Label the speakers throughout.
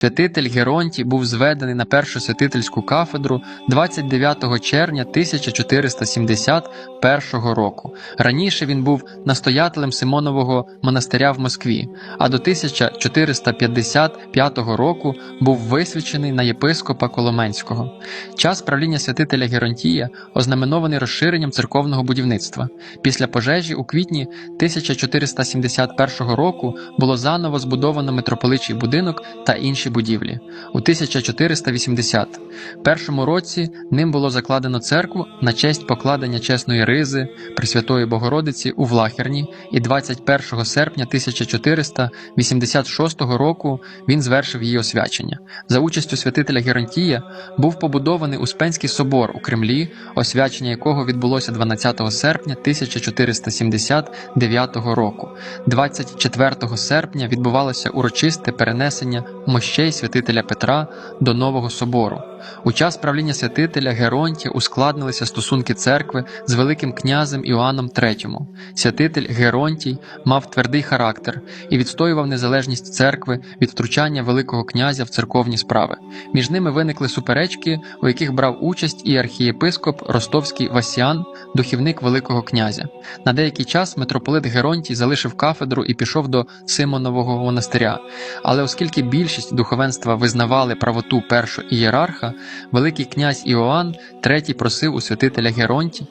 Speaker 1: Святитель Геронтій був зведений на першу святительську кафедру 29 червня 1471 року. Раніше він був настоятелем Симонового монастиря в Москві, а до 1455 року був висвячений на єпископа Коломенського. Час правління святителя Геронтія ознаменований розширенням церковного будівництва. Після пожежі у квітні 1471 року було заново збудовано митрополичий будинок та інші будівлі. У 1481 році ним було закладено церкву на честь покладення чесної ризи Пресвятої Богородиці у Влахерні, і 21 серпня 1486 року він звершив її освячення. За участю святителя Геронтія був побудований Успенський собор у Кремлі, освячення якого відбулося 12 серпня 1479 року. 24 серпня відбувалося урочисте перенесення мощей святителя Петра до нового собору. У час правління святителя Геронтія ускладнилися стосунки церкви з Великим князем Іоанном III. Святитель Геронтій мав твердий характер і відстоював незалежність церкви від втручання Великого князя в церковні справи. Між ними виникли суперечки, у яких брав участь і архієпископ Ростовський Васян, духівник Великого князя. На деякий час митрополит Геронтій залишив кафедру і пішов до Симонового монастиря. Але оскільки більшість духовенства визнавали правоту першого ієрарха, Великий князь Іоанн III просив у святителя Геронті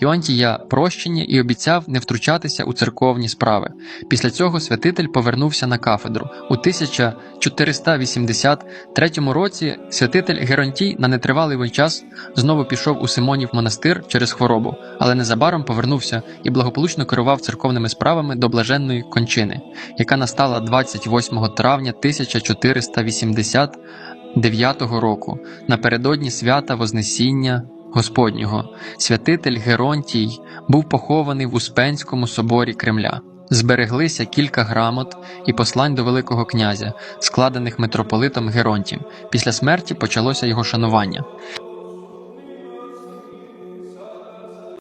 Speaker 1: Іонтія прощення і обіцяв не втручатися у церковні справи. Після цього святитель повернувся на кафедру. У 1483 році святитель Геронтій на нетривалий час знову пішов у Симонів монастир через хворобу, але незабаром повернувся і благополучно керував церковними справами до блаженної кончини, яка настала 28 травня 1489 року напередодні свята Вознесіння Господнього. Святитель Геронтій був похований в Успенському соборі Кремля. Збереглися кілька грамот і послань до Великого князя, складених митрополитом Геронтієм. Після смерті почалося його шанування.